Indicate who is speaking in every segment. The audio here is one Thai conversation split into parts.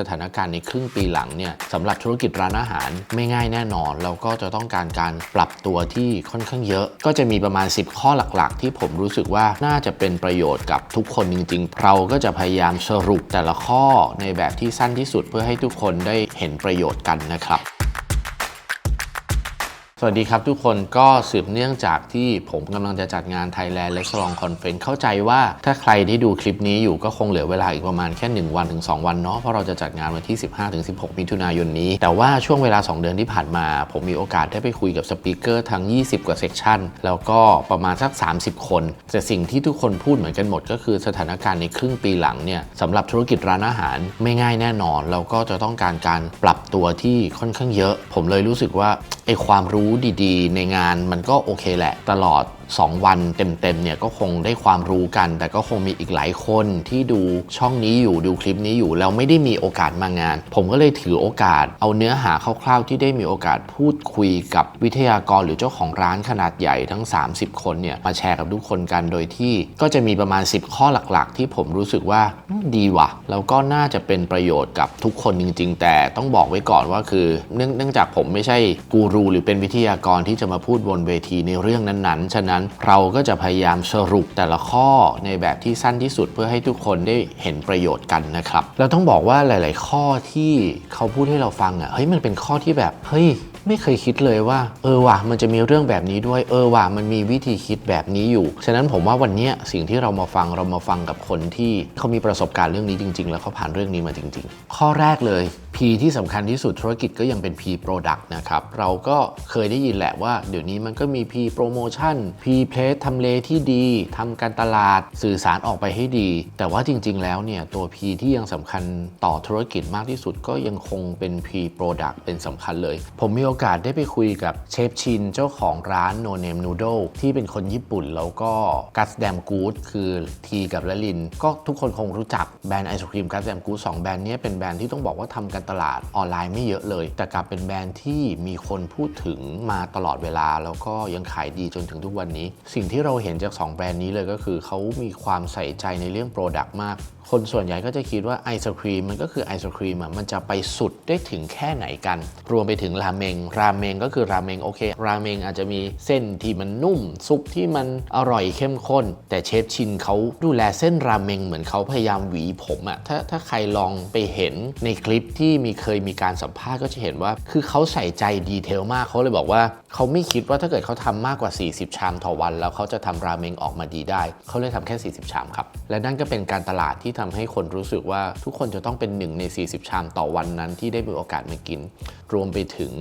Speaker 1: สถานการณ์ในครึ่งปีหลังเนี่ยสำหรับธุรกิจร้านอาหารไม่ง่ายแน่นอนแล้วก็จะต้องการการปรับตัวที่ค่อนข้างเยอะ ก็จะมีประมาณ 10 ข้อหลักๆ ที่ผมรู้สึกว่าน่าจะเป็นประโยชน์กับทุกคนจริง ๆ เราก็จะพยายามสรุปแต่ละข้อในแบบที่สั้นที่สุดเพื่อให้ทุกคนได้เห็นประโยชน์กันนะครับ สวัสดีครับทุกคนก็สืบเนื่องจากที่ผมกำลังจะจัดงาน Thailand Restaurant Conference เข้าใจว่าถ้าใครที่ดูคลิปนี้อยู่ก็คงเหลือเวลาอีกประมาณแค่ 1 วันถึง 2 วันเนาะเพราะเราจะจัดงานวันที่ 15ถึง16 มิถุนายนนี้ แต่ว่าช่วงเวลา 2 เดือนที่ผ่านมา ผมมีโอกาสได้ไปคุยกับสปีกเกอร์ทั้ง 20 กว่าเซกชันแล้วก็ประมาณสัก 30 คน แต่สิ่งที่ทุกคนพูดเหมือนกันหมด ก็คือสถานการณ์ในครึ่งปีหลังเนี่ยสำหรับธุรกิจร้านอาหารไม่ง่ายแน่นอนแล้วก็จะต้องการการปรับตัวที่ค่อนข้างเยอะ ผมเลยรู้สึกว่าไอความรู้ดีๆ ในงานมันก็โอเคแหละตลอด 2 วันเต็มๆเนี่ยก็คงได้ความรู้กัน แต่ก็คงมีอีกหลายคนที่ดูช่องนี้อยู่ดูคลิปนี้อยู่แล้วไม่ได้มีโอกาสมางาน ผมก็เลยถือโอกาส เอาเนื้อหาคร่าวๆ ที่ได้มีโอกาสพูดคุยกับวิทยากรหรือเจ้าของร้านขนาดใหญ่ทั้ง 30 คนเนี่ยมาแชร์กับทุกคนกันโดยที่ก็จะมีประมาณ 10 ข้อหลักๆ ที่ผมรู้สึกว่าดีว่ะแล้วก็น่าจะเป็นประโยชน์กับทุกคนจริง ๆ แต่ต้องบอกไว้ก่อนว่าคือ เนื่องจากผมไม่ใช่กูรูหรือเป็นวิทยากรที่จะมาพูดบนเวทีในเรื่องนั้นๆฉะนั้นเราก็จะพยายามสรุปแต่ละข้อในแบบที่สั้นที่สุดเพื่อให้ทุกคนได้เห็นประโยชน์กันนะครับ เราต้องบอกว่าหลาย ๆ ข้อที่เขาพูดให้เราฟังอะเฮ้ยมันเป็นข้อที่แบบเฮ้ยไม่เคยคิดเลยว่า เออว่ะมันจะมีเรื่องแบบนี้ด้วย เออว่ะมันมีวิธีคิดแบบนี้อยู่ ฉะนั้นผมว่าวันนี้สิ่งที่เรามาฟังเรามาฟังกับคนที่เขามีประสบการณ์เรื่องนี้จริง ๆ แล้วเขาผ่านเรื่องนี้มาจริง ๆ ข้อแรกเลย P ที่สำคัญที่สุดธุรกิจก็ยังเป็น P Product นะครับ เราก็เคยได้ยินแหละว่า เดี๋ยวนี้มันก็มี P Promotion P Place ทำเลที่ดีทำการตลาดสื่อสารออกไปให้ดี แต่ว่าจริง ๆ แล้วเนี่ยตัว P ที่ยังสำคัญต่อธุรกิจมากที่สุดก็ยังคงเป็น P Product เป็นสำคัญเลย ผมมีโอกาสได้ไปคุยกับเชฟชินเจ้าของร้าน No Name Noodle ที่เป็นคนญี่ปุ่นแล้วก็กัสแดมกูดคือทีกับละลิน ก็ทุกคนคงรู้จักแบรนด์ไอศครีมกัสแดมกูดสองแบรนด์นี้เป็นแบรนด์ที่ต้องบอกว่าทำกันารตลาดออนไลน์ไม่เยอะเลย แต่กลับเป็นแบรนด์ที่มีคนพูดถึงมาตลอดเวลา แล้วก็ยังขายดีจนถึงทุกวันนี้ สิ่งที่เราเห็นจาก 2 แบรนด์นี้เลยก็คือเขามีความใส่ใจในเรื่องโปรดักต์มากคนส่วนใหญ่ก็จะคิดว่าไอศครีมมันก็คือไอศครีมอะมันจะไปสุดได้ถึงแค่ไหนกัน รวมไปถึงราเมง ราเมงก็คือราเมงโอเค ราเมงอาจจะมีเส้นที่มันนุ่ม ซุปที่มันอร่อยเข้มข้น แต่เชฟชินเขาดูแลเส้นราเมงเหมือนเขาพยายามหวีผมอะถ้าถ้าใครลองไปเห็นในคลิปที่มีเคยมีการสัมภาษณ์ก็จะเห็นว่า คือเขาใส่ใจดีเทลมากเขาเลยบอกว่าเขาไม่คิดว่าถ้าเกิดเขาทำมากกว่า 40 ชามต่อวัน แล้วเขาจะทำราเมงออกมาดีได้เขาเลยทำแค่ 40 ชามครับและนั่นก็เป็นการตลาดที่ทำให้คนรู้สึกว่าทุกคนจะต้องเป็นหนึ่งใน 40 ชามต่อวันนั้นที่ได้มีโอกาสมากิน รวมไปถึง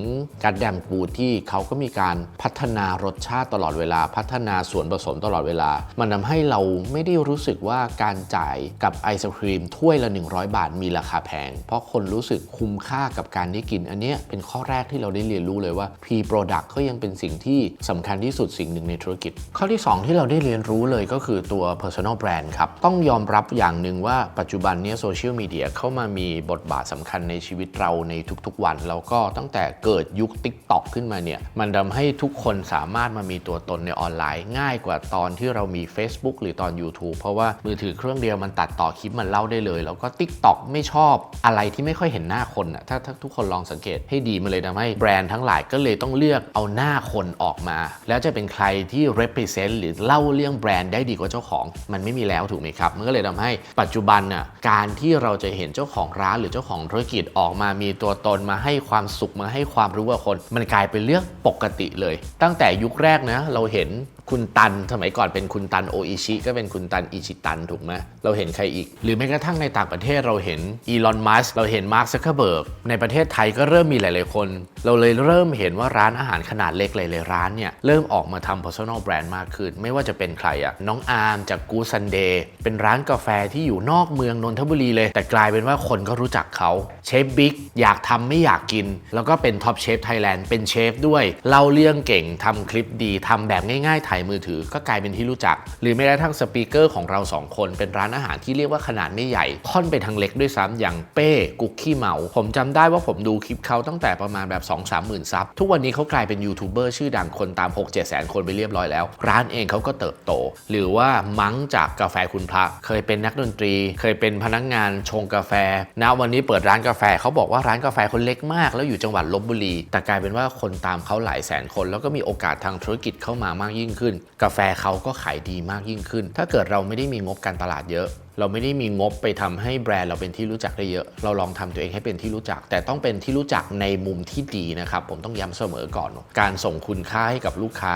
Speaker 1: การแดมปูที่เขาก็มีการพัฒนารสชาติตลอดเวลา พัฒนาส่วนผสมตลอดเวลา มันทำให้เราไม่ได้รู้สึกว่าการจ่ายกับไอศครีมถ้วยละ 100 บาทมีราคาแพง เพราะคนรู้สึกคุ้มค่ากับการได้กิน อันเนี้ยเป็นข้อแรกที่เราได้เรียนรู้เลยว่า P Product ก็ยังเป็นสิ่งที่สำคัญที่สุดสิ่งหนึ่งในธุรกิจ ข้อที่ 2 ที่เราได้เรียนรู้เลยก็คือตัว personal brand ครับ ต้องยอมรับอย่างหนึ่งว่าปัจจุบันนี้โซเชียลมีเดียเข้ามามีบทบาทสำคัญในชีวิตเราในทุกๆวัน แล้วก็ตั้งแต่เกิดยุค TikTok ขึ้นมาเนี่ยมันทำให้ทุกคนสามารถมามีตัวตนในออนไลน์ ง่ายกว่าตอนที่เรามี Facebook หรือตอน YouTube เพราะว่ามือถือเครื่องเดียวมันตัดต่อคลิปมันเล่าได้เลย แล้วก็ TikTok ไม่ชอบอะไรที่ไม่ค่อยเห็นหน้าคนอะถ้าถ้าทุกคนลองสังเกตให้ดีมันเลยทำให้แบรนด์ทั้งหลายก็เลยต้องเลือกเอาหน้าคนออกมา แล้วจะเป็นใครที่ represent หรือเล่าเรื่องแบรนด์ได้ดีกว่าเจ้าของ มันไม่มีแล้วถูกไหมครับมันก็เลยทำให้ปัจจุบันน่ะการที่เราจะเห็นเจ้าของร้านหรือเจ้าของธุรกิจออกมามีตัวตนมาให้ความสุขมาให้ความรู้กับคน มันกลายเป็นเรื่องปกติเลย ตั้งแต่ยุคแรกนะ เราเห็น คุณตัน สมัยก่อนเป็นคุณตันโออิชิก็เป็นคุณตันอิชิตันถูกไหมเราเห็นใครอีก หรือแม้กระทั่งในต่างประเทศเราเห็นอีลอนมัสเราเห็นมาร์คซักเคอร์เบิร์กในประเทศไทยก็เริ่มมีหลาย ๆ คน เราเลยเริ่มเห็นว่าร้านอาหารขนาดเล็กหลายๆร้านเนี่ยเริ่มออกมาทำ personal brand มากขึ้น ไม่ว่าจะเป็นใครอะน้องอาร์มจากกูซันเดย์เป็นร้านกาแฟที่อยู่นอกเมืองนนทบุรีเลย แต่กลายเป็นว่าคนก็รู้จักเขาเชฟบิ๊กอยากทำไม่อยากกิน แล้วก็เป็นท็อปเชฟไทยแลนด์เป็นเชฟด้วยเล่าเรื่องเก่งทำคลิปดีทำแบบง่ายๆถ่ายมือถือก็กลายเป็นที่รู้จัก หรือแม้กระทั่งสปีกเกอร์ของเราสองคน เป็นร้านอาหารที่เรียกว่าขนาดไม่ใหญ่ค่อนไปทางเล็กด้วยซ้ำอย่างเป้กุ๊กขี้เมา ผมจำได้ว่าผมดูคลิปเขาตั้งแต่ประมาณแบบ 2 3หมื่นซับทุกวันนี้เขากลายเป็นยูทูบเบอร์ชื่อดังคนตาม 6 7แสนคนไปเรียบร้อยแล้ว ร้านเองเขาก็เติบโต หรือว่ามังจากกาแฟคุณพระเคยเป็นนักดนตรี เคยเป็นพนักงานชงกาแฟณวันนี้เปิดร้านกาแฟเขาบอกว่าร้านกาแฟคนเล็กมาก แล้วอยู่จังหวัดลบบุรี แต่กลายเป็นว่าคนตามเขาหลายแสนคน แล้วก็มีโอกาสทางธุรกิจเข้ามามากยิ่งขึ้นกาแฟเขาก็ขายดีมากยิ่งขึ้น ถ้าเกิดเราไม่ได้มีงบการตลาดเยอะเราไม่ได้มีงบไปทำให้แบรนด์เราเป็นที่รู้จักได้เยอะ เราลองทำตัวเองให้เป็นที่รู้จัก แต่ต้องเป็นที่รู้จักในมุมที่ดีนะครับ ผมต้องย้ำเสมอก่อน การส่งคุณค่าให้กับลูกค้า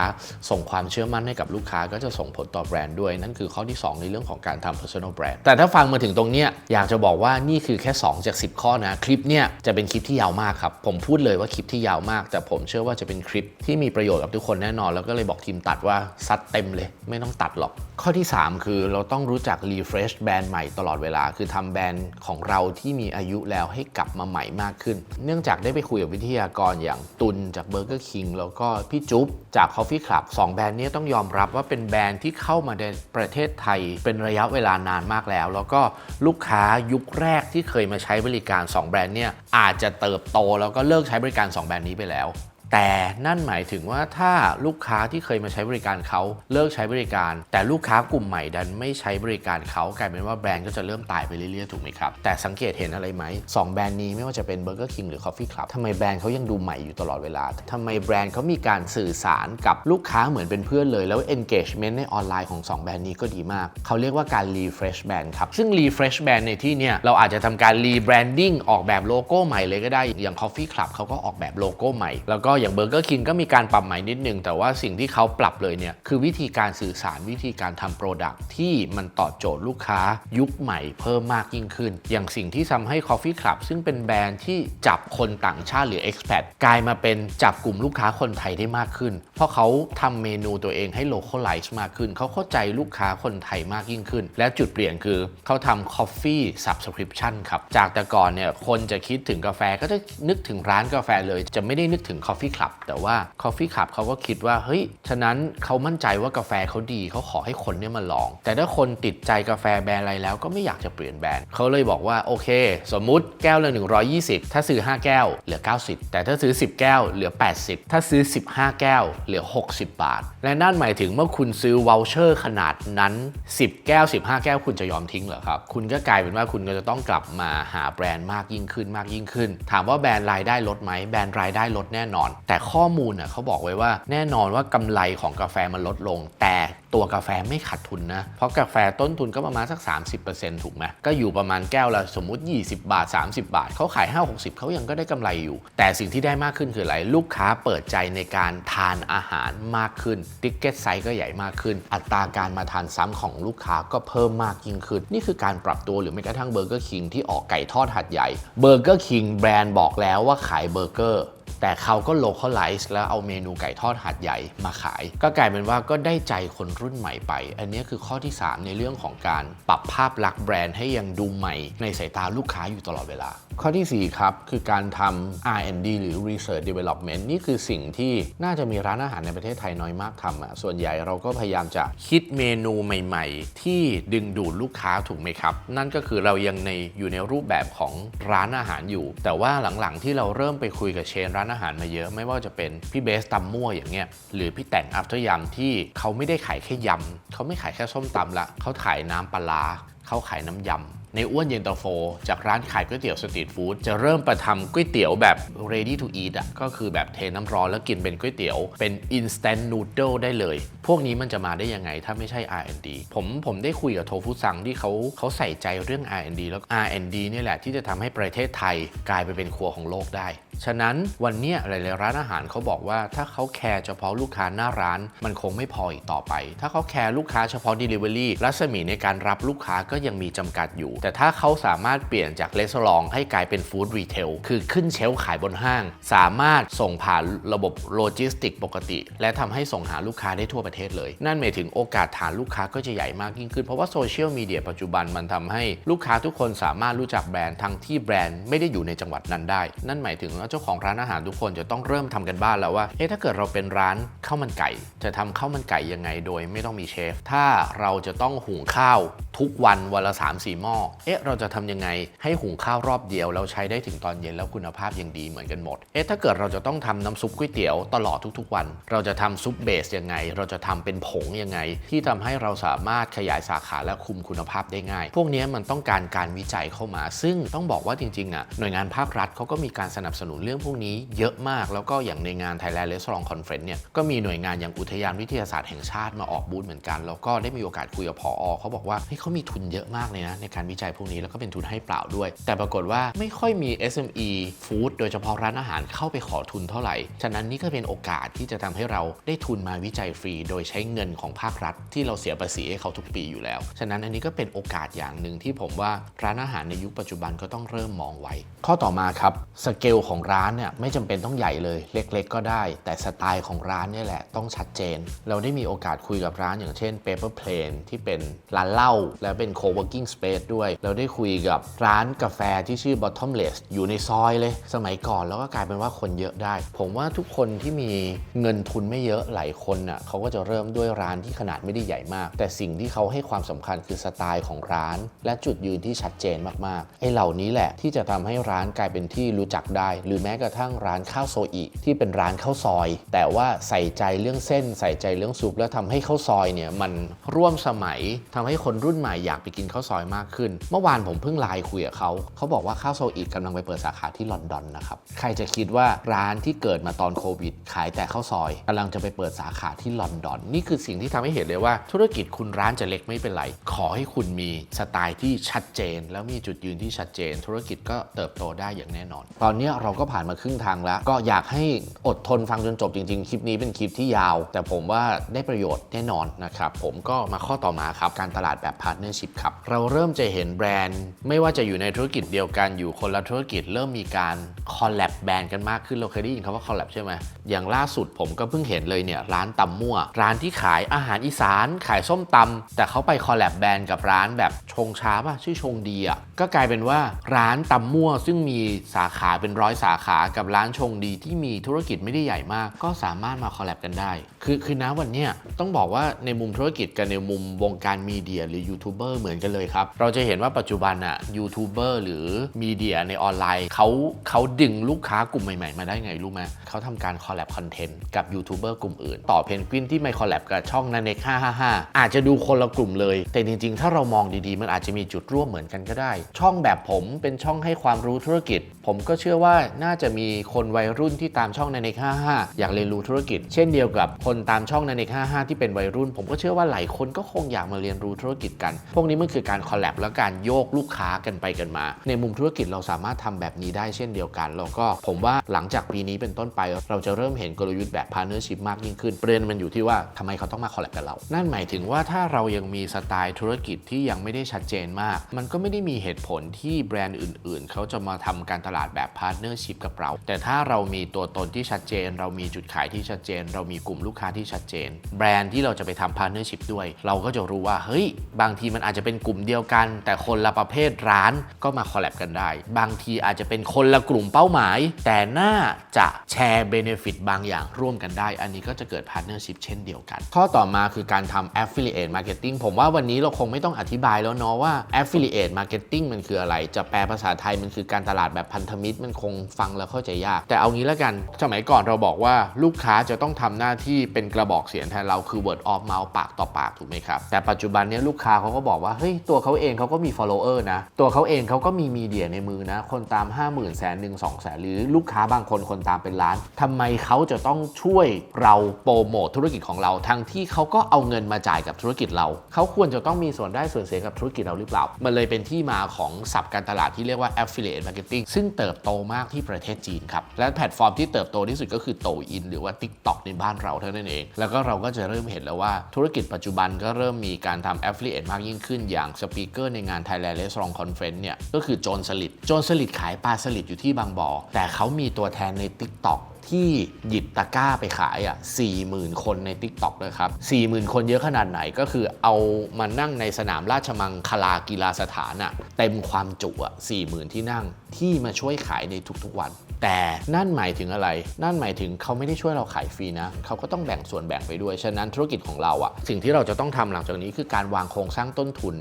Speaker 1: ส่งความเชื่อมั่นให้กับลูกค้า ก็จะส่งผลต่อแบรนด์ด้วย นั่นคือข้อที่ 2 ในเรื่องของการทำ personal brand แต่ถ้าฟังมาถึงตรงนี้อยากจะบอกว่านี่คือแค่ 2 จาก 10 ข้อนะ คลิปเนี่ยจะเป็นคลิปที่ยาวมากครับ ผมพูดเลยว่าคลิปที่ยาวมาก แต่ผมเชื่อว่าจะเป็นคลิปที่มีประโยชน์กับทุกคนแน่นอน แล้วก็เลยบอกทีมตัดว่าซัดเต็มเลย ไม่ต้องตัดหรอก ข้อที่ 3 คือเราต้องรู้จัก refresh แบรนด์ใหม่ตลอดเวลา คือทำแบรนด์ของเราที่มีอายุแล้วให้กลับมาใหม่มากขึ้น เนื่องจากได้ไปคุยกับวิทยากรอย่างตุนจาก Burger King แล้วก็พี่จุ๊บจาก Coffee Club สองแบรนด์นี้ต้องยอมรับว่าเป็นแบรนด์ที่เข้ามาในประเทศไทย เป็นระยะเวลานานมากแล้ว แล้วก็ลูกค้ายุคแรกที่เคยมาใช้บริการ 2 แบรนด์เนี่ยอาจจะเติบโตแล้วก็เลิกใช้บริการ 2 แบรนด์นี้ไปแล้ว แต่นั่นหมายถึงว่าถ้าลูกค้าที่เคยมาใช้บริการเขาเลิกใช้บริการ แต่ลูกค้ากลุ่มใหม่ดันไม่ใช้บริการเขากลายเป็นว่าแบรนด์ก็จะเริ่มตายไปเรื่อยๆถูกไหมครับ แต่สังเกตเห็นอะไรไหมสองแบรนด์นี้ไม่ว่าจะเป็น Burger King หรือ Coffee Club ทำไมแบรนด์เขายังดูใหม่อยู่ตลอดเวลาทำไมแบรนด์เขามีการสื่อสารกับลูกค้าเหมือนเป็นเพื่อนเลยแล้ว engagement ในออนไลน์ของสองแบรนด์นี้ก็ดีมาก เขาเรียกว่าการ refresh แบรนด์ครับซึ่ง refresh แบรนด์ในที่เนี่ยเราอาจจะทำการ rebranding ออกแบบโลโก้ใหม่เลยก็ได้อย่าง Coffee Club เขาก็ออกแบบโลโก้ใหม่แล้วก็อย่าง Burger King ก็มีการปรับใหม่นิดนึง แต่ว่าสิ่งที่เขาปรับเลยเนี่ย คือวิธีการสื่อสารวิธีการทำโปรดักที่มันตอบโจทย์ลูกค้ายุคใหม่เพิ่มมากยิ่งขึ้น อย่างสิ่งที่ทำให้ Coffee Club ซึ่งเป็นแบรนด์ที่จับคนต่างชาติหรือ expat กลายมาเป็นจับกลุ่มลูกค้าคนไทยได้มากขึ้น เพราะเขาทำเมนูตัวเองให้ localize มากขึ้น เขาเข้าใจลูกค้าคนไทยมากยิ่งขึ้น และจุดเปลี่ยนคือเขาทำ Coffee Subscription ครับ จากแต่ก่อนเนี่ยคนจะคิดถึงกาแฟก็จะนึกถึงร้านกาแฟเลย จะไม่ได้นึกถึง Coffee Club แต่ว่า Coffee Club เขาก็คิดว่าเฮ้ยฉะนั้นเขามั่นใจว่ากาแฟเขาดีเขาขอให้คนเนี่ยมาลอง แต่ถ้าคนติดใจกาแฟแบรนด์อะไรแล้วก็ไม่อยากจะเปลี่ยนแบรนด์เขาเลยบอกว่าโอเค สมมุติแก้วละ120 ถ้าซื้อ 5 แก้วเหลือ 90 แต่ถ้าซื้อ 10 แก้วเหลือ 80 ถ้าซื้อ 15 แก้วเหลือ 60 บาท และนั่นหมายถึงเมื่อคุณซื้อวอลเชอร์ขนาดนั้น 10 แก้ว 15 แก้วคุณจะยอมทิ้งเหรอครับ คุณก็กลายเป็นว่าคุณก็จะต้องกลับมาหาแบรนด์มากยิ่งขึ้นมากยิ่งขึ้น ถามว่าแบรนด์รายได้ลดไหมแบรนด์รายได้ลดแน่นอนแต่ข้อมูลน่ะเขาบอกไว้ว่าแน่นอนว่ากำไรของกาแฟมันลดลง แต่ตัวกาแฟไม่ขาดทุนนะ เพราะกาแฟต้นทุนก็ประมาณสัก 30%ถูกไหมก็อยู่ประมาณแก้วละสมมุติ 20 บาท 30 บาท เขาขาย 5 60 เขายังก็ได้กำไรอยู่ แต่สิ่งที่ได้มากขึ้นคืออะไรลูกค้าเปิดใจในการทานอาหารมากขึ้นติ๊กเก็ตไซส์ก็ใหญ่มากขึ้น อัตราการมาทานซ้ำของลูกค้าก็เพิ่มมากยิ่งขึ้น นี่คือการปรับตัวหรือแม้กระทั่งเบอร์เกอร์คิงที่ออกไก่ทอดหัดใหญ่เบอร์เกอร์คิงแบรนด์บอกแล้วว่าขายเบอร์เกอร์ แต่เขาก็ localize แล้วเอาเมนูไก่ทอดหัดใหญ่มาขาย ก็กลายเป็นว่าก็ได้ใจคนรุ่นใหม่ไป อันนี้คือข้อที่ 3 ในเรื่องของการปรับภาพลักษณ์แบรนด์ให้ยังดูใหม่ ในสายตาลูกค้าอยู่ตลอดเวลา ข้อทีสี่4 ครับ คือการทำ R&D หรือ Research Development นี่คือสิ่งที่น่าจะมีร้านอาหารในประเทศไทยน้อยมากทำอะส่วนใหญ่เราก็พยายามจะคิดเมนูใหม่ ๆ ที่ดึงดูดลูกค้าถูกไหมครับ นั่นก็คือเรายังในอยู่ในรูปแบบของร้านอาหารอยู่ แต่ว่าหลังๆที่เราเริ่มไปคุยกับเชนร้านอาหารมาเยอะไม่ว่าจะเป็นพี่เบสตำมั่วอย่างเงี้ยหรือพี่แต่งอัฟเตอร์ยำที่เขาไม่ได้ขายแค่ยำเขาไม่ขายแค่ส้มตำละเขาขายน้ำปลาเขาขายน้ำยำในอ้วนเย็นตาโฟ จากร้านขายก๋วยเตี๋ยวสตรีทฟู้ดจะเริ่มประทำก๋วยเตี๋ยวแบบ ready to eat อะก็คือแบบเทน้ำร้อนแล้วกินเป็นก๋วยเตี๋ยว เป็น instant noodle ได้เลย พวกนี้มันจะมาได้ยังไงถ้าไม่ใช่ R&D ผมผมได้คุยกับโทฟุซังที่เขาเขาใส่ใจเรื่อง R&D แล้ว R&D เนี่ยแหละที่จะทำให้ประเทศไทยกลายไปเป็นครัวของโลกได้ ฉะนั้นวันนี้หลายๆร้านอาหารเขาบอกว่าถ้าเขาแคร์เฉพาะลูกค้าหน้าร้าน มันคงไม่พออีกต่อไป ถ้าเขาแคร์ลูกค้าเฉพาะ Delivery รัศมีในการรับลูกค้าก็ยังมีจำกัดอยู่ แต่ถ้าเขาสามารถเปลี่ยนจากเลสซองให้กลายเป็นฟู้ดรีเทลคือขึ้นเชลขายบนห้าง สามารถส่งผ่านระบบโลจิสติกปกติ และทำให้ส่งหาลูกค้าได้ทั่วประเทศเลย นั่นหมายถึงโอกาสฐานลูกค้าก็จะใหญ่มากยิ่งขึ้น เพราะว่าโซเชียลมีเดียปัจจุบันมันทำให้ลูกค้าทุกคนสามารถรู้จักแบรนด์ทั้งที่แบรนด์ไม่ได้อยู่ในจังหวัดนั้นได้ นั่นหมายถึงว่าเจ้าของร้านอาหารทุกคนจะต้องเริ่มทำกันบ้านแล้วว่าเอ๊ะถ้าเกิดเราเป็นร้านข้าวมันไก่ จะทำข้าวมันไก่ยังไงโดยไม่ต้องมีเชฟ ถ้าเราจะต้องหุงข้าวทุกวันวันละ3 4หม้อเอ๊ะเราจะทำยังไงให้หุงข้าวรอบเดียวแล้วใช้ได้ถึงตอนเย็นแล้วคุณภาพยังดีเหมือนกันหมดเอ๊ะถ้าเกิดเราจะต้องทำน้ำซุปก๋วยเตี๋ยวตลอดทุกๆวัน เราจะทำซุปเบสยังไง เราจะทำเป็นผงยังไง ที่ทำให้เราสามารถขยายสาขาและคุมคุณภาพได้ง่าย พวกนี้มันต้องการการวิจัยเข้ามา ซึ่งต้องบอกว่าจริงๆอะหน่วยงานภาครัฐเขาก็มีการสนับสนุนเรื่องพวกนี้เยอะมาก แล้วก็อย่างในงาน Thailand Restaurant Conference เนี่ยก็มีหน่วยงานอย่างอุทยานวิทยาศาสตร์แห่งชาติมาออกบูธเหมือนกัน แล้วก็ได้มีโอกาสคุยกับผอเขาบอกว่าเฮ้ยเขามีทุนเยอะมากเลยนะในการวิจัยพวกนี้แล้วก็เป็นทุนให้เปล่าด้วย แต่ปรากฏว่าไม่ค่อยมี SME Food โดยเฉพาะร้านอาหารเข้าไปขอทุนเท่าไหร่ ฉะนั้นนี่ก็เป็นโอกาสที่จะทำให้เราได้ทุนมาวิจัยฟรี โดยใช้เงินของภาครัฐ ที่เราเสียภาษีให้เขาทุกปีอยู่แล้ว ฉะนั้นอันนี้ก็เป็นโอกาสอย่างหนึ่งที่ผมว่าร้านอาหารในยุคปัจจุบันก็ต้องเริ่มมองไว้ ข้อต่อมาครับสเกลของร้านเนี่ยไม่จำเป็นต้องใหญ่เลย เล็กๆ ก็ได้ แต่สไตล์ของร้านเนี่ยแหละต้องชัดเจน เราได้มีโอกาสคุยกับร้านอย่างเช่น Paper Plane ที่เป็นร้านเหล้าและเป็น co-working space ด้วย เราได้คุยกับร้านกาแฟที่ชื่อ Bottomless อยู่ในซอยเลย สมัยก่อนแล้วก็กลายเป็นว่าคนเยอะได้ ผมว่าทุกคนที่มีเงินทุนไม่เยอะหลายคนน่ะเขาก็จะเริ่มด้วยร้านที่ขนาดไม่ได้ใหญ่มาก แต่สิ่งที่เขาให้ความสำคัญคือสไตล์ของร้าน และจุดยืนที่ชัดเจนมากๆไอ้เหล่านี้แหละที่จะทำให้ร้านกลายเป็นที่รู้จักได้หรืือแม้กระทั่งร้านข้าวโซอิที่เป็นร้านข้าวซอย แต่ว่าใส่ใจเรื่องเส้น ใส่ใจเรื่องซุปแล้วทำให้ข้าวซอยเนี่ยมันร่วมสมัยทำให้คนรุ่นใหม่อยากไปกินข้าวซอยมากขึ้น เมื่อวานผมเพิ่งไลน์คุยกับเขาเขาบอกว่าข้าวโซอิกำลังไปเปิดสาขาที่ลอนดอนนะครับใครจะคิดว่าร้านที่เกิดมาตอนโควิด ขายแต่ข้าวซอยกำลังจะไปเปิดสาขาที่ลอนดอน นี่คือสิ่งที่ทำให้เห็นเลยว่า ธุรกิจคุณร้านจะเล็กไม่เป็นไร ขอให้คุณมีสไตล์ที่ชัดเจน แล้วมีจุดยืนที่ชัดเจน ธุรกิจก็เติบโตได้อย่างแน่นอน ตอนนี้เราก็ผ่านมาครึ่งทางแล้ว ก็อยากให้อดทนฟังจนจบจริง ๆ คลิปนี้เป็นคลิปที่ยาว แต่ผมว่าได้ประโยชน์แน่นอนนะครับ ผมก็มาข้อต่อมาครับ การตลาดแบบพาร์ทเนอร์ชิพครับ เราเริ่มจะเห็นแบรนด์ ไม่ว่าจะอยู่ในธุรกิจเดียวกันอยู่คนละธุรกิจ เริ่มมีการคอลแลบแบรนด์กันมากขึ้นเราเคยได้ยินคำว่าคอลแลบใช่ไหมอย่างล่าสุดผมก็เพิ่งเห็นเลยเนี่ยร้านตำมั่ว ร้านที่ขายอาหารอีสาน ขายส้มตำแต่เขาไปคอลแลบแบรนด์กับร้านแบบชงช้าป่ะชื่อชงดีอะก็กลายเป็นว่าร้านตำมั่วซึ่งมีสาขาเป็นร้อยสาขากับร้านชงดีที่มีธุรกิจไม่ได้ใหญ่มาก ก็สามารถมาคอลแลบกันได้ คือคือนะวันเนี้ยต้องบอกว่าในมุมธุรกิจกับในมุมวงการมีเดียหรือยูทูบเบอร์เหมือนกันเลยครับ เราจะเห็นว่าปัจจุบันอะยูทูบเบอร์หรือมีเดียในออนไลน์เขาเขาดึงลูกค้ากลุ่มใหม่ๆ มาได้ไงรู้ไหมเขาทำการคอลแลบคอนเทนต์กับยูทูบเบอร์กลุ่มอื่น ต่อเพนกวินที่ไม่คอลแลบกับช่องนันเน็ก555 อาจจะดูคนละกลุ่มเลย แต่จริงๆ ถ้าเรามองดีๆ มันอาจจะมีจุดร่วมเหมือนกันก็ได้ ช่องแบบผมเป็นช่องให้ความรู้ธุรกิจ ผมก็เชื่อว่าน่าจะมีคนวัยรุ่นที่ตามช่องนันเน็ก55 อยากเรียนรู้ธุรกิจ เช่นเดียวกับคนตามช่องนันเน็ก55 ที่เป็นวัยรุ่น ผมก็เชื่อว่าหลายคนก็คงอยากมาเรียนรู้ธุรกิจกัน พวกนี้มันคือการคอลแลบและการโยกลูกค้ากันไปกันมา ในมุมธุรกิจเราสามารถทำแบบนี้ได้เช่นเดียวกัน แล้วก็ผมว่าหลังจากปีนี้เป็นต้นไป เราจะเริ่มเห็นกลยุทธ์แบบพาร์เนอร์ชิพมากยิ่งขึ้นประเด็นมันอยู่ที่ว่าทำไมเขาต้องมาคอลแลบกับเรา นั่นหมายถึงว่าถ้าเรายังมีสไตล์ธุรกิจที่ยังไม่ได้ชัดเจนมาก มันก็ไม่ได้มีเหตุผลที่แบรนด์อื่น ๆ เขาจะมาทำการตลาดแบบพาร์เนอร์ชิพกับเรา แต่ถ้าเรามีตัวตนที่ชัดเจน เรามีจุดขายที่ชัดเจน เรามีกลุ่มลูกค้าที่ชัดเจน แบรนด์ที่เราจะไปทำพาร์เนอร์ชิพด้วย เราก็จะรู้ว่าเฮ้ย บางทีมันอาจจะเป็นกลุ่มเดียวกัน แต่คนละประเภทร้านก็มาคอลแลบกันได้ บางทีอาจจะเป็นคนละกลุ่มเป้าหมาย แต่น่าจะแชร์เบเนฟิตบางอย่างร่วมกันได้ อันนี้ก็จะเกิดพาร์เนอร์ชิพเช่นเดียวกัน ข้อต่อมาคือการทำ affiliate marketing ผมว่าวันนี้เราคงไม่ต้องอธิบายแล้วเนาะว่า affiliate marketing มันคืออะไร จะแปลภาษาไทยมันคือการตลาดแบบพันธมิตรมันคงฟังแล้วเข้าใจยาก แต่เอางี้แล้วกัน สมัยก่อนเราบอกว่าลูกค้าจะต้องทำหน้าที่เป็นกระบอกเสียงแทนเราคือ word of mouth ปากต่อปากถูกไหมครับ แต่ปัจจุบันนี้ลูกค้าเขาก็บอกว่าเฮ้ยตัวเขาเองเขาก็มี follower นะ ตัวเขาเองเขาก็มีมีเดียในมือนะ คนตาม 5 0,000แสนหนึ่งสองแสนหรือลูกค้าบางคนคนตามเป็นล้านทำไมเขาจะต้องช่วยเราโปรโมทธุรกิจของเราทั้งที่เขาก็เอาเงินมาจ่ายกับธุรกิจเรา เขาควรจะต้องมีส่วนได้ส่วนเสียกับธุรกิจเราหรือเปล่า มันเลยเป็นที่มาของศัพท์การตลาดที่เรียกว่า affiliate marketing ซึ่งเติบโตมากที่ประเทศจีนครับ และแพลตฟอร์มที่เติบโตที่สุดก็คือโตอิน หรือว่า TikTok ในบ้านเราเท่านั้นเอง แล้วก็เราก็จะเริ่มเห็นแล้วว่าธุรกิจปัจจุบันก็เริ่มมีการทำแอฟเฟเอตมากยิ่งขึ้นอย่างสปีกเกอร์ในงาน Thailand Restaurant Conference เนี่ยก็คือโจนสลิดโจนสลิดขายปลาสลิดอยู่ที่บางบ่อแต่เขามีตัวแทนใน TikTok ที่หยิบตะกร้าไปขายอะ40,000 คนใน TikTok เลยครับ 40,000 คนเยอะขนาดไหนก็คือเอามานั่งในสนามราชมังคลากีฬาสถานอะเต็มความจุอะ40,000 ที่นั่งที่มาช่วยขายในทุกๆวัน แต่นั่นหมายถึงอะไร นั่นหมายถึงเขาไม่ได้ช่วยเราขายฟรีนะ เขาก็ต้องแบ่งส่วนแบ่งไปด้วย ฉะนั้นธุรกิจของเราอะสิ่งที่เราจะต้องทำหลังจากนี้คือการวางโครงสร้างต้นทุน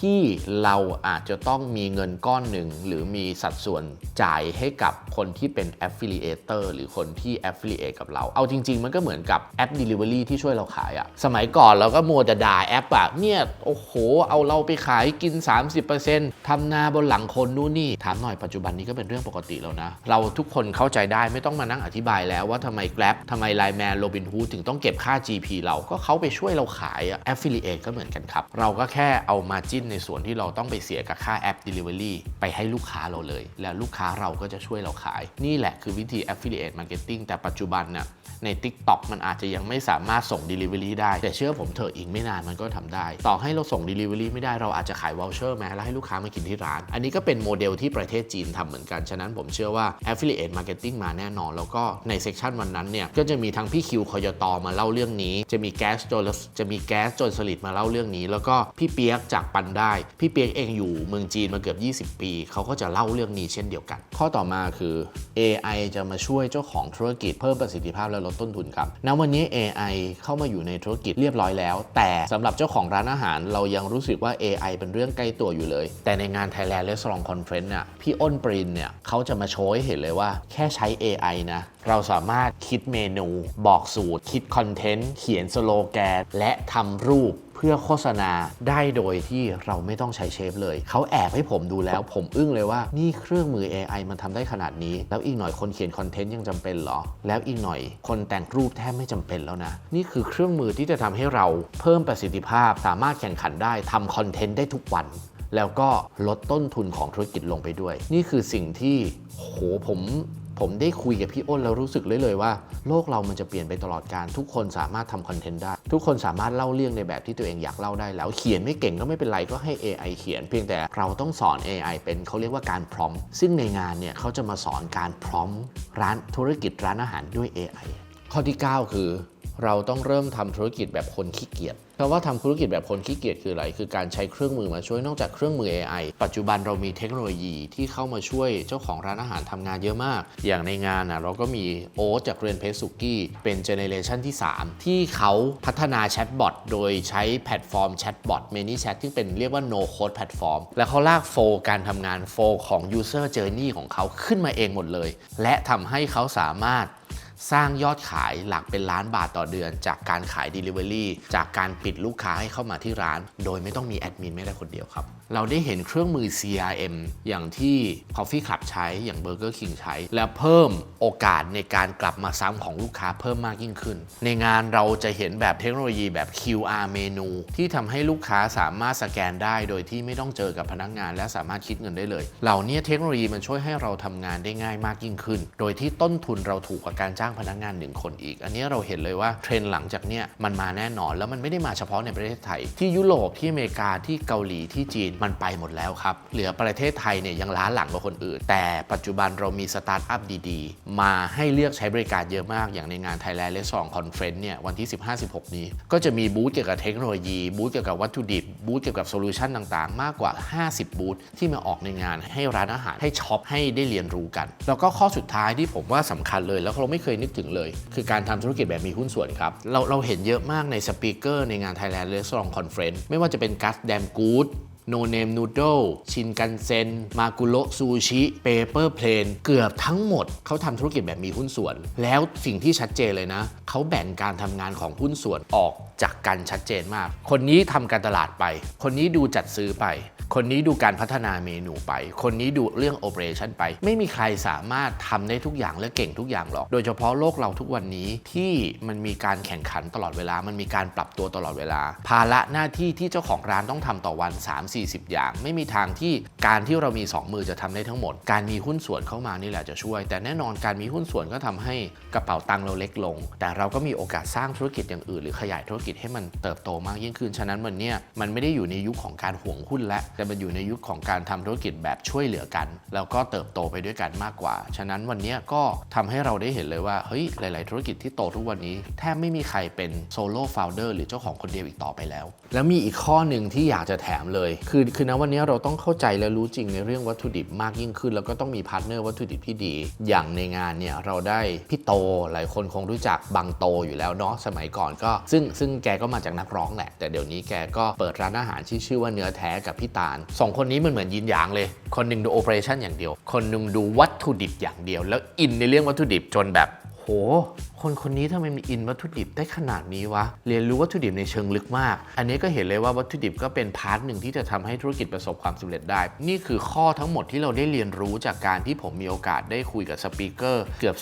Speaker 1: ที่เราอาจจะต้องมีเงินก้อนหนึ่ง หรือมีสัดส่วนจ่ายให้กับคนที่เป็น affiliator หรือคนที่ affiliate กับเรา เอาจริง ๆ มันก็เหมือนกับแอป delivery ที่ช่วยเราขายอะสมัยก่อนเราก็มัวแต่ด่าแอปอะเนี่ย โอ้โห เอาเราไปขายกิน 30%ทำนาบนหลังคนนู่นนี่ถามหน่อยปัจจุบันนี้ก็เป็นเรื่องปกติแล้วนะ เราทุกคนเข้าใจได้ไม่ต้องมานั่งอธิบายแล้วว่าทำไม Grab ทำไม Line Man Robinhood ถึงต้องเก็บค่า GP เราก็เขาไปช่วยเราขายอะ affiliate ก็เหมือนกันครับ เราก็แค่เอา margin ในส่วนที่เราต้องไปเสียกับค่าแอป delivery ไปให้ลูกค้าเราเลย แล้วลูกค้าเราก็จะช่วยเราขาย นี่แหละคือวิธี affiliate marketing แต่ปัจจุบันน่ะใน TikTok มันอาจจะยังไม่สามารถส่ง Delivery ได้ แต่เชื่อผมเถอะอีกไม่นานมันก็ทำได้ ต่อให้เราส่ง Delivery ไม่ได้เราอาจจะขาย voucher แม้แล้วให้ลูกค้ามากินที่ร้าน อันนี้ก็เป็นโมเดลที่ประเทศจีนทำเหมือนกัน ฉะนั้นผมเชื่อว่า affiliate marketing มาแน่นอน แล้วก็ในเซสชันวันนั้นเนี่ยก็จะมีทั้งพี่คิวคอยตอมาเล่าเรื่องนี้ จะมีแก๊สโจนจะมีแก๊สโจนสลิดมาเล่าเรื่องนี้ แล้วก็พี่เปียกจากปันได้ พี่เปียกเองอยู่เมืองจีนมาเกือบ 20 ปีเขาก็จะเล่าเรื่องนี้เช่นเดียวกัน ข้อต่อมาคือ AI จะมาช่วยเจ้าของธุรกิจเพิ่มประสิทธิภาพและลดต้นทุนครับณวันนี้ AI เข้ามาอยู่ในธุรกิจเรียบร้อยแล้ว แต่สำหรับเจ้าของร้านอาหาร เรายังรู้สึกว่า AI เป็นเรื่องใกล้ตัวอยู่เลย แต่ในงาน Thailand Restaurant Conference เนี่ยพี่อ้นปรินเนี่ยเขาจะมาโชว์ให้เห็นเลยว่า แค่ใช้ AI นะเราสามารถคิดเมนู บอกสูตร คิดคอนเทนต์ เขียนสโลแกน และทำรูป พื่อโฆษณาได้โดยที่เราไม่ต้องใช้เชฟเลย เขาแอบให้ผมดูแล้ว ผมอึ้งเลยว่านี่เครื่องมือ AI มันทำได้ขนาดนี้ แล้วอีกหน่อยคนเขียนคอนเทนต์ยังจำเป็นเหรอ แล้วอีกหน่อยคนแต่งรูปแทบไม่จำเป็นแล้วนะ นี่คือเครื่องมือที่จะทำให้เราเพิ่มประสิทธิภาพ สามารถแข่งขันได้ทำคอนเทนต์ได้ทุกวัน แล้วก็ลดต้นทุนของธุรกิจลงไปด้วย นี่คือสิ่งที่โหผม ผมได้คุยกับพี่อ้นแล้วรู้สึกเลยเลยว่า โลกเรามันจะเปลี่ยนไปตลอดการ ทุกคนสามารถทำคอนเทนต์ได้ ทุกคนสามารถเล่าเรื่องในแบบที่ตัวเองอยากเล่าได้แล้วเขียนไม่เก่งก็ไม่เป็นไรก็ให้ AI เขียน เพียงแต่เราต้องสอน AI เป็นเขาเรียกว่าการพร้อม ซึ่งในงานเนี่ยเขาจะมาสอนการพร้อมร้านธุรกิจร้านอาหารด้วย AI ข้อที่ 9 คือ เราต้องเริ่มทำธุรกิจแบบคนขี้เกียจคำว่าทำธุรกิจแบบคนขี้เกียจคืออะไร คือการใช้เครื่องมือมาช่วยนอกจากเครื่องมือ AI ปัจจุบันเรามีเทคโนโลยีที่เข้ามาช่วยเจ้าของร้านอาหารทำงานเยอะมาก อย่างในงานนะเราก็มีโอ๊ตจากเรียนเพสุกี้เป็นเจเนเรชันที่ 3 ที่เขาพัฒนาแชทบอทโดยใช้แพลตฟอร์มแชทบอท Many Chat ที่เป็นเรียกว่า no code platform แล้วเขาลากโฟล์การทำงานโฟล์ของ user journey ของเขาขึ้นมาเองหมดเลย และทำให้เขาสามารถ สร้างยอดขายหลักเป็นล้านบาทต่อเดือน จากการขาย Delivery จากการปิดลูกค้าให้เข้ามาที่ร้าน โดยไม่ต้องมีแอดมินไม่ได้คนเดียวครับ เราได้เห็นเครื่องมือ CRM อย่างที่ Coffee Club ใช้อย่าง Burger King ใช้ และเพิ่มโอกาสในการกลับมาซ้ำของลูกค้าเพิ่มมากยิ่งขึ้น ในงานเราจะเห็นแบบเทคโนโลยีแบบ QR เมนู ที่ทำให้ลูกค้าสามารถสแกนได้โดยที่ไม่ต้องเจอกับพนักงาน และสามารถคิดเงินได้เลย เหล่านี้เทคโนโลยีมันช่วยให้เราทำงานได้ง่ายมากยิ่งขึ้น โดยที่ต้นทุนเราถูกกว่าการจ้างพนักงานหนึ่งคนอีก อันนี้เราเห็นเลยว่าเทรนด์หลังจากเนี้ยมันมาแน่นอนแล้วมันไม่ได้มาเฉพาะในประเทศไทย ที่ยุโรปที่อเมริกาที่เกาหลีที่จีนมันไปหมดแล้วครับ เหลือประเทศไทยเนี่ยยังล้าหลังกว่าคนอื่น แต่ปัจจุบันเรามีสตาร์ทอัพดีๆ มาให้เลือกใช้บริการเยอะมากอย่างในงาน Thailand Restaurant Conference เนี่ยวันที่ 15-16 นี้ ก็จะมีบูธเกี่ยวกับเทคโนโลยีบูธเกี่ยวกับวัตถุดิบบูธเกี่ยวกับโซลูชันต่างๆ มากกว่า 50 บูธที่มาออกในงานให้ร้านอาหารให้ช็อปให้ได้เรียนรู้กัน แล้วก็ข้อสุดท้ายที่ผมว่าสำคัญเลย แล้วเราไม่เคยนึกถึงเลย คือการทำธุรกิจแบบมีหุ้นส่วนครับ เราเราเห็นเยอะมากในสปีกเกอร์ในงาน Thailand Restaurant Conference ไม่ว่าจะเป็นกัสแดมกูด โนเนมนูโดชินกันเซน มากุโรซูชิเปเปอร์เพลนเกือบทั้งหมดเขาทำธุรกิจแบบมีหุ้นส่วน แล้วสิ่งที่ชัดเจนเลยนะเขาแบ่งการทำงานของหุ้นส่วนออกจากกันชัดเจนมาก คนนี้ทำการตลาดไป คนนี้ดูจัดซื้อไป คนนี้ดูการพัฒนาเมนูไป คนนี้ดูเรื่องโอเปอเรชันไป ไม่มีใครสามารถทำได้ทุกอย่างและเก่งทุกอย่างหรอก โดยเฉพาะโลกเราทุกวันนี้ที่มันมีการแข่งขันตลอดเวลา มันมีการปรับตัวตลอดเวลา ภาระหน้าที่ที่เจ้าของร้านต้องทำต่อวัน 3 40 อย่าง ไม่มีทางที่การที่เรามี 2 มือจะทำได้ทั้งหมด การมีหุ้นส่วนเข้ามานี่แหละจะช่วย แต่แน่นอนการมีหุ้นส่วนก็ทำให้กระเป๋าตังค์เราเล็กลง แต่เราก็มีโอกาสสร้างธุรกิจอย่างอื่นหรือขยายธุรกิจให้มันเติบโตมากยิ่งขึ้น ฉะนั้นวันเนี้ยมันไม่ได้อยู่ในยุคของการห่วงหุ้นและ แต่มันอยู่ในยุคของการทำธุรกิจแบบช่วยเหลือกัน แล้วก็เติบโตไปด้วยกันมากกว่า ฉะนั้นวันนี้ก็ทำให้เราได้เห็นเลยว่าเฮ้ยหลาย ๆ ธุรกิจที่โตทุกวันนี้แทบไม่มีใครเป็นโซโล่โฟลเดอร์หรือเจ้าของคนเดียวอีกต่อไปแล้ว แล้วมีอีกข้อหนึ่งที่อยากจะแถมเลยคือคือณวันนี้เราต้องเข้าใจและรู้จริงในเรื่องวัตถุดิบมากยิ่งขึ้น แล้วก็ต้องมีพาร์ทเนอร์วัตถุดิบที่ดี อย่างในงานเนี่ยเราได้พี่โตหลายคนคงรู้จักบังโตอยู่แล้วเนาะสมัยก่อนก็ ซึ่งซึ่งแกก็มาจากนักร้องแหละ แต่เดี๋ยวนี้แกก็เปิดร้านอาหารที่ชื่อว่าเนื้อแท้กับพี่ตาลสองคนนี้มันเหมือนยินหยางเลย คนหนึ่งดูโอเปอเรชั่นอย่างเดียว คนหนึ่งดูวัตถุดิบอย่างเดียว แล้วอินในเรื่องวัตถุดิบจนแบบโห คนคนนี้ทำไมมีอินวัตถุดิบได้ขนาดนี้วะ เรียนรู้วัตถุดิบในเชิงลึกมาก อันนี้ก็เห็นเลยว่าวัตถุดิบก็เป็นพาร์ทหนึ่งที่จะทำให้ธุรกิจประสบความสำเร็จได้ นี่คือข้อทั้งหมดที่เราได้เรียนรู้จากการที่ผมมีโอกาสได้คุยกับสปีกเกอร์เกือบ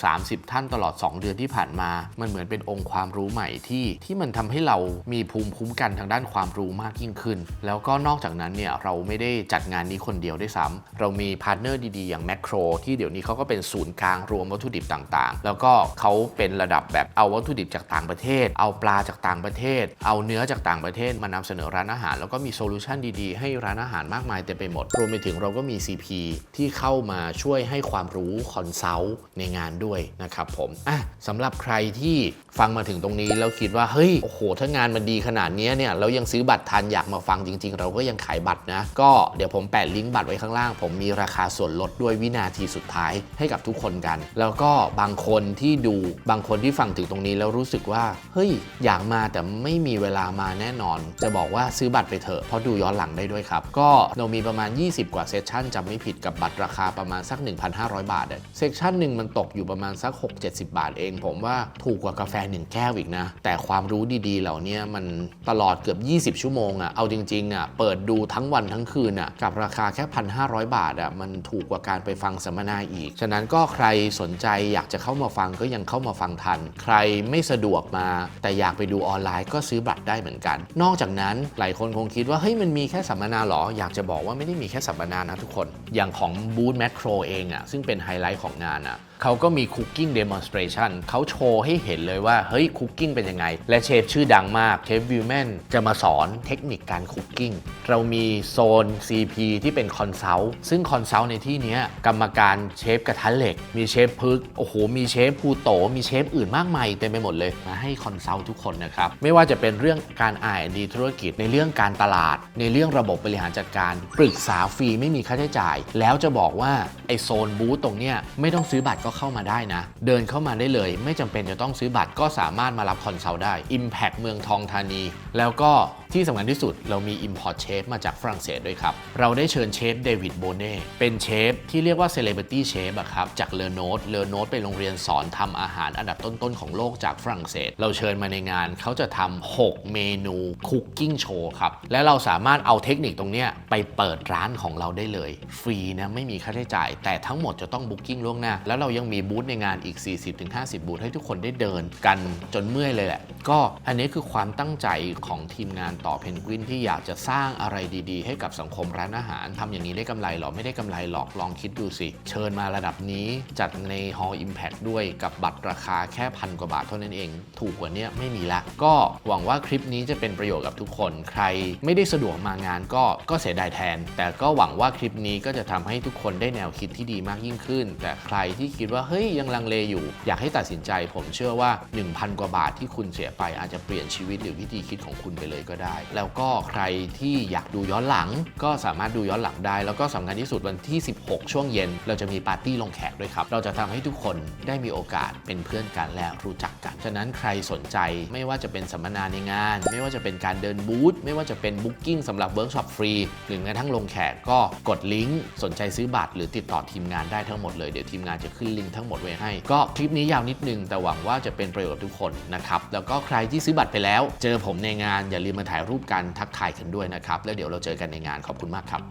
Speaker 1: 30 ท่านตลอด 2 เดือนที่ผ่านมา มันเหมือนเป็นองค์ความรู้ใหม่ที่ที่มันทำให้เรามีภูมิคุ้มกันทางด้านความรู้มากยิ่งขึ้น แล้วก็นอกจากนั้นเนี่ยเราไม่ได้จัดงานนี้คนเดียวด้วยซ้ำเรามีพาร์ทเนอร์ดีๆอย่างแมคโครที่เดี๋ยวนี้เขาก็เป็นศูนย์กลางรวมวัตถุดิบต่างๆ แล้วก็เขาเป็นระดับแบบเอาวัตถุดิบจากต่างประเทศ เอาปลาจากต่างประเทศ เอาเนื้อจากต่างประเทศมานำเสนอร้านอาหาร แล้วก็มีโซลูชันดีๆ ให้ร้านอาหารมากมายเต็มไปหมด รวมไปถึงเราก็มี CP ที่เข้ามาช่วยให้ความรู้คอนซัลท์ในงานด้วยนะครับผมอะสำหรับใครที่ฟังมาถึงตรงนี้แล้วคิดว่าเฮ้ยโอ้โหถ้างานมันดีขนาดนี้เนี่ยแล้วยังซื้อบัตรทันอยากมาฟังจริง ๆ เราก็ยังขายบัตรนะ ก็เดี๋ยวผมแปะลิงก์บัตรไว้ข้างล่าง ผมมีราคาส่วนลดด้วยวินาทีสุดท้ายให้กับทุกคนกัน แล้วก็บางคนที่ดูบางคนที่ฟังถึงตรงนี้แล้วรู้สึกว่า เฮ้ย อยากมาแต่ไม่มีเวลามาแน่นอน จะบอกว่าซื้อบัตรไปเถอะเพราะดูย้อนหลังได้ด้วยครับ ก็เรามีประมาณ 20 กว่าเซสชันจำไม่ผิดกับบัตรราคาประมาณสัก 1,500 บาทเซสชันหนึ่งมันตกอยู่ประมาณสัก 6-70 บาทเอง ผมว่าถูกกว่ากาแฟหนึ่งแก้วอีกนะ แต่ความรู้ดีๆ เหล่านี้มันตลอดเกือบ 20 ชั่วโมงอะเอาจริงๆอะเปิดดูทั้งวันทั้งคืนอะกับราคาแค่ 1,500 บาทอะมันถูกกว่าการไปฟังสัมมนาอีก ฉะนั้นก็ใครสนใจอยากจะเข้ามาฟังก็ยังเข้ามาฟังทันใครไม่สะดวกมา แต่อยากไปดูออนไลน์ก็ซื้อบัตรได้เหมือนกัน นอกจากนั้นหลายคนคงคิดว่าเฮ้ยมันมีแค่สัมมนาหรอ อยากจะบอกว่าไม่ได้มีแค่สัมมนานะทุกคน อย่างของบูธแมคโครเองอะซึ่งเป็นไฮไลท์ของงานอะ เขาก็มีคุกกิ้งเดโมนสเตรชันเขาโชว์ให้เห็นเลยว่า เฮ้ยคุกกิ้งเป็นยังไง และเชฟชื่อดังมากเชฟวิลแมนจะมาสอนเทคนิคการคุกกิ้งเรามีโซน CP ที่เป็นคอนซัลท์ซึ่งคอนซัลท์ในที่นี้กรรมการเชฟกระทะเหล็ก มีเชฟพึกโอ้โห มีเชฟภูโต มีเชฟอื่นมากมายเต็มไปหมดเลยมาให้คอนซัลท์ทุกคนนะครับ ไม่ว่าจะเป็นเรื่องการ R&D ธุรกิจในเรื่องการตลาด ในเรื่องระบบบริหารจัดการ ปรึกษาฟรีไม่มีค่าใช้จ่าย แล้วจะบอกว่าไอโซนบูธตรงเนี้ยไม่ต้องซื้อบัตรก็็เข้ามาได้นะ เดินเข้ามาได้เลย ไม่จำเป็นจะต้องซื้อบัตรก็สามารถมารับคอนซัลท์ได้ Impact เมืองทองธานี แล้วก็ที่สำคัญที่สุดเรามี Import Chef มาจากฝรั่งเศสด้วยครับ เราได้เชิญเชฟเดวิดโบเน่เป็นเชฟที่เรียกว่า Celebrity Chef อะครับ จากเลอโนตเลอโนตเป็นโรงเรียนสอนทำอาหารอันดับต้นๆ ของโลกจากฝรั่งเศส เราเชิญมาในงานเขาจะทำ6 เมนูคุกกิ้งโชว์ครับ และเราสามารถเอาเทคนิคตรงเนี้ยไปเปิดร้านของเราได้เลย ฟรีนะไม่มีค่าใช้จ่าย แต่ทั้งหมดจะต้องบุ๊กิ้งล่วงหน้าแล้วเรายังมีบูธในงานอีก 40-50 บูธให้ทุกคนได้เดินกันจนเมื่อยเลยแหละ ก็อันนี้คือความตั้งใจของทีมงานต่อเพนกวินที่อยากจะสร้างอะไรดีๆ ให้กับสังคมร้านอาหารทำอย่างนี้ได้กำไรหรอ ไม่ได้กำไรหรอกลองคิดดูสิ เชิญมาระดับนี้จัดใน Hall Impact ด้วยกับบัตรราคาแค่พันกว่าบาทเท่านั้นเอง ถูกกว่านี้ไม่มีละ ก็หวังว่าคลิปนี้จะเป็นประโยชน์กับทุกคน ใครไม่ได้สะดวกมางานก็ก็เสียดายแทน แต่ก็หวังว่าคลิปนี้ก็จะทำให้ทุกคนได้แนวคิดที่ดีมากยิ่งขึ้น แต่ใครที่คิดว่าเฮ้ยยังลังเลอยู่ อยากให้ตัดสินใจ ผมเชื่อว่า 1,000 กว่าบาทที่คุณเสียไปอาจจะเปลี่ยนชีวิตหรือวิธีคิดของคุณไปเลยก็ได้ แล้วก็ใครที่อยากดูย้อนหลัง ก็สามารถดูย้อนหลังได้ แล้วก็สำคัญที่สุดวันที่ 16 ช่วงเย็น เราจะมีปาร์ตี้ลงแขกด้วยครับ เราจะทำให้ทุกคนได้มีโอกาสเป็นเพื่อนกันและรู้จักกัน ฉะนั้นใครสนใจไม่ว่าจะเป็นสัมมนาในงาน ไม่ว่าจะเป็นการเดินบูธไม่ว่าจะเป็นบุ๊กิ้งสำหรับเวิร์กช็อปฟรีหรือกระทั่งลงแขกก็กดลิงก์สนใจซื้อบัตรหรือติดต่อทีมงานได้ทั้งหมดเลยเดี๋ยวทีมงานจะขึ้นลิงก์ทั้งหมดไว้ให้ ก็คลิปนี้ยาวนิดนึง แต่หวังว่าจะเป็นประโยชน์กับทุกคนนะครับ แล้วก็ใครที่ซื้อบัตรไปแล้ว เจอผมในงานอย่าลืมมาถ่ายรูปกันทักทายกันด้วยนะครับ แล้วเดี๋ยวเราเจอกันในงานขอบคุณมากครับ